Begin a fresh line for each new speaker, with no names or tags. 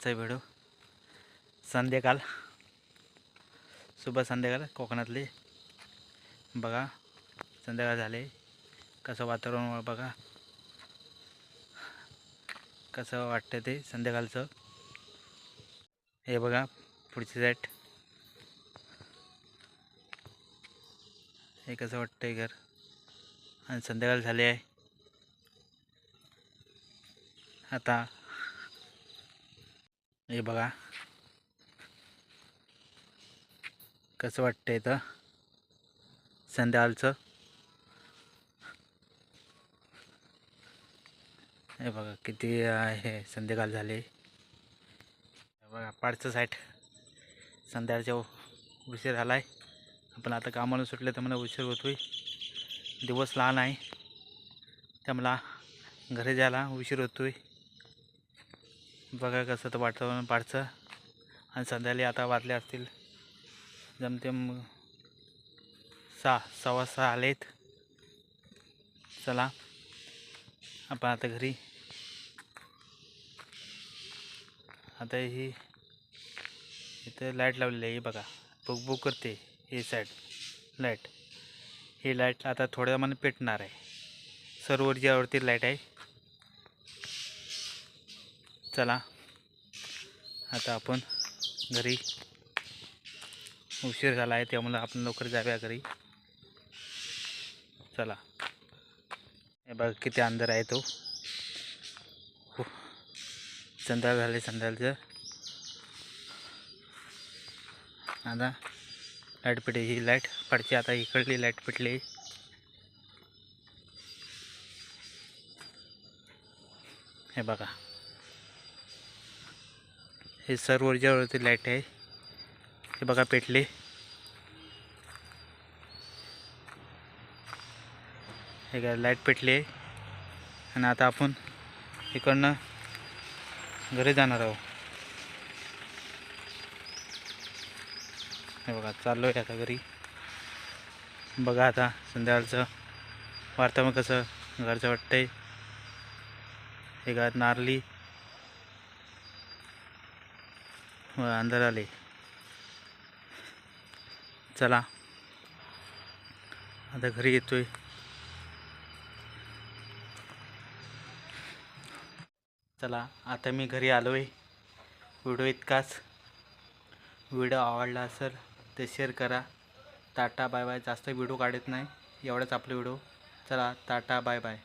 आजचा व्हिडिओ. संध्याकाळ. सुबह संध्याकाळ कोकणातली. बघा संध्याकाळ झाले. कसं वातावरण बघा. कसं वाटतं ते संध्याकाळचं. हे बघा पुढची साईड हे कसं वाटतंय घर. आणि संध्याकाळ झाले आहे. आता हे बघा. कसं वाटतं इथं? संध्याकाळचं. हे बघा किती आहे संध्याकाळ झाले. हे बघा पाडचं साईट संध्याकाळच्या उशीर झाला आहे आपण आता कामाला सुटले तर मला उशीर होतोय. दिवस लहान आहे. त्या मला घरी जायला उशीर होतोय. बघा कसं तर वातावरण पाडचं आणि संध्याकाळी आता वाजले असतील. जमते मग सहा सव्वा सहा आलेत. चला आपण आता घरी. आता ही इथं लाइट लावलेली आहे ही बघा. बुक बुक करते ही साईड लाइट ही लाइट आता थोड्या मला पेटणार आहे. सर्वर ज्यावरती लाइट आहे. चला. आता आपण घरी उशीर झाला आहे त्यामुळं आपण लवकर जाऊया घरी. चला. हे बघा किती अंधार आहे तो. संध्याकाळ झाले संध्याकाळचं आता लाइट पेटली ही लाइट पडची आता इकडली लाइट पेटली. हे बघा. हे सर्व ऊर्जावरती लाइट आहे हे बघा पेटले. हे काय लाइट पेटली आहे. आणि आता आपण इकडनं घरी जाणार आहोत. हे बघा चाललो आहे आता घरी. बघा आता संध्याकाळचं वार्तावरण कसं घरचं वाटतंय. हे घरात नारली. अंधार आले. चला. आता घरी येतोय. चला आता मी घरी आलो आहे व्हिडिओ इतकाच. व्हिडिओ आवडला असेल ते शेअर करा. टाटा बाय बाय जास्त व्हिडिओ काढत नाही. एवढाच आपलं व्हिडिओ. चला टाटा बाय बाय